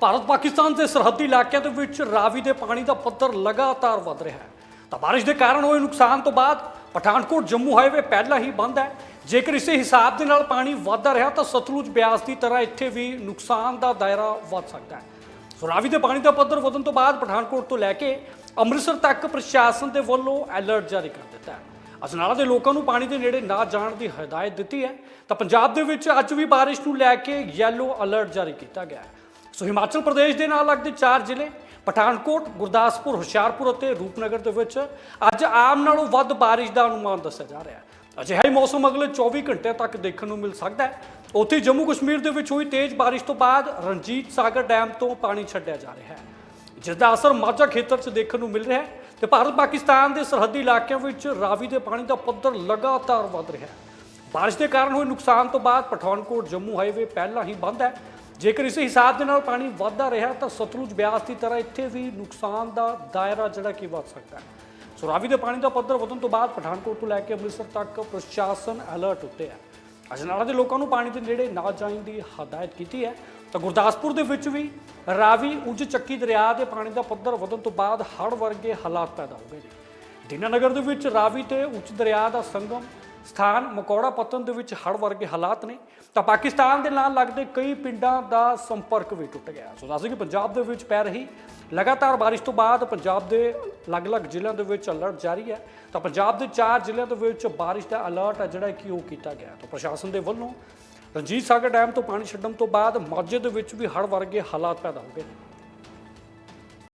ਭਾਰਤ ਪਾਕਿਸਤਾਨ ਦੇ ਸਰਹੱਦੀ ਇਲਾਕਿਆਂ ਦੇ ਵਿੱਚ ਰਾਵੀ ਦੇ ਪਾਣੀ ਦਾ ਪੱਧਰ ਲਗਾਤਾਰ ਵੱਧ ਰਿਹਾ ਹੈ। ਤਾਂ ਬਾਰਿਸ਼ ਦੇ ਕਾਰਨ ਹੋਏ ਨੁਕਸਾਨ ਤੋਂ ਬਾਅਦ ਪਠਾਨਕੋਟ, ਜੰਮੂ ਹਾਈਵੇ ਪਹਿਲਾਂ ਹੀ ਬੰਦ ਹੈ। ਜੇਕਰ ਇਸੇ ਹਿਸਾਬ ਦੇ ਨਾਲ ਪਾਣੀ ਵੱਧਦਾ ਰਿਹਾ ਤਾਂ ਸਤਲੁਜ ਬਿਆਸ ਦੀ ਤਰ੍ਹਾਂ ਇੱਥੇ ਵੀ ਨੁਕਸਾਨ ਦਾ ਦਾਇਰਾ ਵੱਧ ਸਕਦਾ ਹੈ। ਸੋ ਰਾਵੀ ਦੇ ਪਾਣੀ ਦਾ ਪੱਧਰ ਵਧਣ ਤੋਂ ਬਾਅਦ ਪਠਾਨਕੋਟ ਤੋਂ ਲੈ ਕੇ ਅੰਮ੍ਰਿਤਸਰ ਤੱਕ ਪ੍ਰਸ਼ਾਸਨ ਦੇ ਵੱਲੋਂ ਅਲਰਟ ਜਾਰੀ ਕਰ ਦਿੱਤਾ ਹੈ। ਅਜਨਾਲਾ ਦੇ ਲੋਕਾਂ ਨੂੰ ਪਾਣੀ ਦੇ ਨੇੜੇ ਨਾ ਜਾਣ ਦੀ ਹਦਾਇਤ ਦਿੱਤੀ ਹੈ। ਤਾਂ ਪੰਜਾਬ ਦੇ ਵਿੱਚ ਅੱਜ ਵੀ ਬਾਰਿਸ਼ ਨੂੰ ਲੈ ਕੇ ਯੈਲੋ ਅਲਰਟ ਜਾਰੀ ਕੀਤਾ ਗਿਆ ਹੈ। ਸੋ ਹਿਮਾਚਲ ਪ੍ਰਦੇਸ਼ ਦੇ ਨਾਲ ਲੱਗਦੇ ਚਾਰ ਜ਼ਿਲ੍ਹੇ, ਪਠਾਨਕੋਟ, ਗੁਰਦਾਸਪੁਰ, ਹੁਸ਼ਿਆਰਪੁਰ ਅਤੇ ਰੂਪਨਗਰ ਦੇ ਵਿੱਚ ਅੱਜ ਆਮ ਨਾਲੋਂ ਵੱਧ ਬਾਰਿਸ਼ ਦਾ ਅਨੁਮਾਨ ਦੱਸਿਆ ਜਾ ਰਿਹਾ ਹੈ। ਅਜਿਹਾ ਹੀ ਮੌਸਮ ਅਗਲੇ 24 ਘੰਟਿਆਂ ਤੱਕ ਦੇਖਣ ਨੂੰ ਮਿਲ ਸਕਦਾ ਹੈ। ਉੱਥੇ ਜੰਮੂ ਕਸ਼ਮੀਰ ਦੇ ਵਿੱਚ ਹੋਈ ਤੇਜ਼ ਬਾਰਿਸ਼ ਤੋਂ ਬਾਅਦ ਰਣਜੀਤ ਸਾਗਰ ਡੈਮ ਤੋਂ ਪਾਣੀ ਛੱਡਿਆ ਜਾ ਰਿਹਾ ਹੈ। ਜਿਸ ਦਾ ਅਸਰ ਮਾਝਾ ਖੇਤਰ 'ਚ ਦੇਖਣ ਨੂੰ ਮਿਲ ਰਿਹਾ ਹੈ ਤੇ ਭਾਰਤ ਪਾਕਿਸਤਾਨ ਦੇ ਸਰਹੱਦੀ ਇਲਾਕਿਆਂ ਵਿੱਚ ਰਾਵੀ ਦੇ ਪਾਣੀ ਦਾ ਪੱਧਰ ਲਗਾਤਾਰ ਵੱਧ ਰਿਹਾ ਹੈ। ਬਾਰਿਸ਼ ਦੇ ਕਾਰਨ ਹੋਏ ਨੁਕਸਾਨ ਤੋਂ ਬਾਅਦ ਪਠਾਨਕੋਟ ਜੰਮੂ ਹਾਈਵੇ ਪਹਿਲਾਂ ਹੀ ਬੰਦ ਹੈ। ਜੇਕਰ ਇਸੇ ਹਿਸਾਬ ਦੇ ਨਾਲ ਪਾਣੀ ਵੱਧਦਾ ਰਿਹਾ ਤਾਂ ਸਤਲੁਜ ਬਿਆਸ ਦੀ ਤਰ੍ਹਾਂ ਇੱਥੇ ਵੀ ਨੁਕਸਾਨ ਦਾ ਦਾਇਰਾ ਜਿਹੜਾ ਕਿ ਵੱਧ ਸਕਦਾ ਹੈ। ਸੋ ਰਾਵੀ ਦੇ ਪਾਣੀ ਦਾ ਪੱਧਰ ਵਧਣ ਤੋਂ ਬਾਅਦ ਪਠਾਨਕੋਟ ਤੋਂ ਲੈ ਕੇ ਅੰਮ੍ਰਿਤਸਰ ਤੱਕ ਪ੍ਰਸ਼ਾਸਨ ਅਲਰਟ ਉੱਤੇ ਹੈ। ਅਜਨਾਲਾ ਦੇ ਲੋਕਾਂ ਨੂੰ ਪਾਣੀ ਦੇ ਨੇੜੇ ਨਾ ਜਾਣ ਦੀ ਹਦਾਇਤ ਕੀਤੀ ਹੈ। ਤਾਂ ਗੁਰਦਾਸਪੁਰ ਦੇ ਵਿੱਚ ਵੀ ਰਾਵੀ ਉੱਜ ਚੱਕੀ ਦਰਿਆ ਦੇ ਪਾਣੀ ਦਾ ਪੱਧਰ ਵਧਣ ਤੋਂ ਬਾਅਦ ਹੜ੍ਹ ਵਰਗੇ ਹਾਲਾਤ ਪੈਦਾ ਹੋ ਗਏ ਨੇ। ਦੀਨਾਨਗਰ ਦੇ ਵਿੱਚ ਰਾਵੀ ਤੇ ਉੱਚ ਦਰਿਆ ਦਾ ਸੰਗਮ ਸਥਾਨ ਮਕੌੜਾ ਪਤਨ ਦੇ ਵਿੱਚ ਹੜ੍ਹ ਵਰਗੇ ਹਾਲਾਤ ਨੇ, ਤਾਂ ਪਾਕਿਸਤਾਨ ਦੇ ਨਾਲ ਲੱਗਦੇ ਕਈ ਪਿੰਡਾਂ ਦਾ ਸੰਪਰਕ ਵੀ ਟੁੱਟ ਗਿਆ। ਸੋ ਦੱਸਦੇ ਕਿ ਪੰਜਾਬ ਦੇ ਵਿੱਚ ਪੈ ਰਹੀ ਲਗਾਤਾਰ ਬਾਰਿਸ਼ ਤੋਂ ਬਾਅਦ ਪੰਜਾਬ ਦੇ ਅਲੱਗ-ਅਲੱਗ ਜ਼ਿਲ੍ਹਿਆਂ ਦੇ ਵਿੱਚ ਅਲਰਟ ਜਾਰੀ ਹੈ। ਤਾਂ ਪੰਜਾਬ ਦੇ ਚਾਰ ਜ਼ਿਲ੍ਹਿਆਂ ਦੇ ਵਿੱਚ ਬਾਰਿਸ਼ ਦਾ ਅਲਰਟ ਹੈ ਜਿਹੜਾ ਕਿ ਉਹ ਕੀਤਾ ਗਿਆ ਤਾਂ ਪ੍ਰਸ਼ਾਸਨ ਦੇ ਵੱਲੋਂ ਰਣਜੀਤ ਸਾਗਰ ਡੈਮ ਤੋਂ ਪਾਣੀ ਛੱਡਣ ਤੋਂ ਬਾਅਦ ਮਾਝੇ ਦੇ ਵਿੱਚ ਵੀ ਹੜ੍ਹ ਵਰਗੇ ਹਾਲਾਤ ਪੈਦਾ ਹੋ ਗਏ ਨੇ।